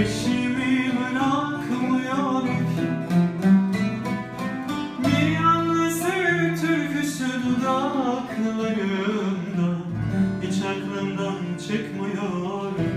Peşimi bırakmıyor ki Bir yalnızlık türküsü dudaklarımda Hiç aklımdan çıkmıyor.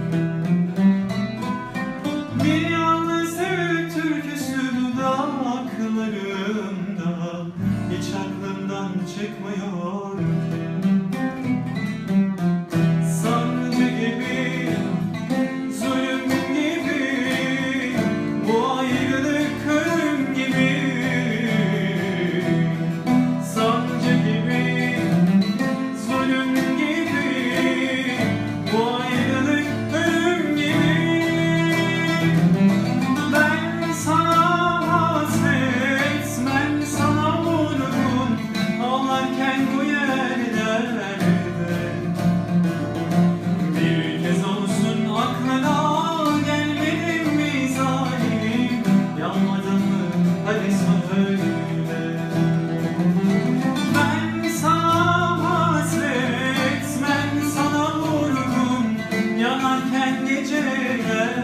gecene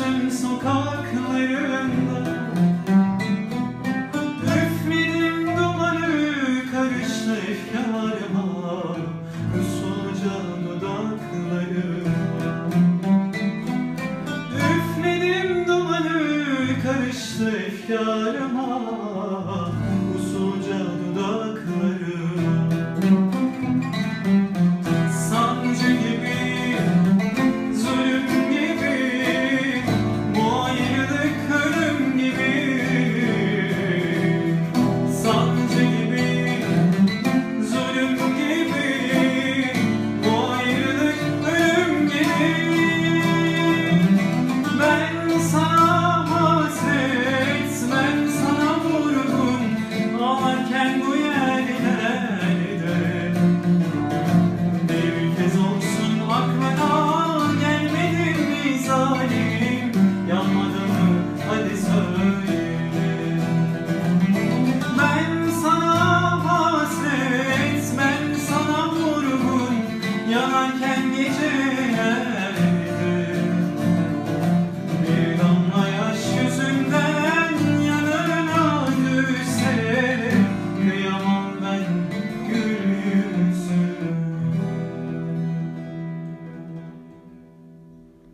sen sokaklarında. Üfledim dumanı karıştı efkarıma Usulca dudaklarıma Üfledim dumanı karıştı efkarıma Usulca dudaklarıma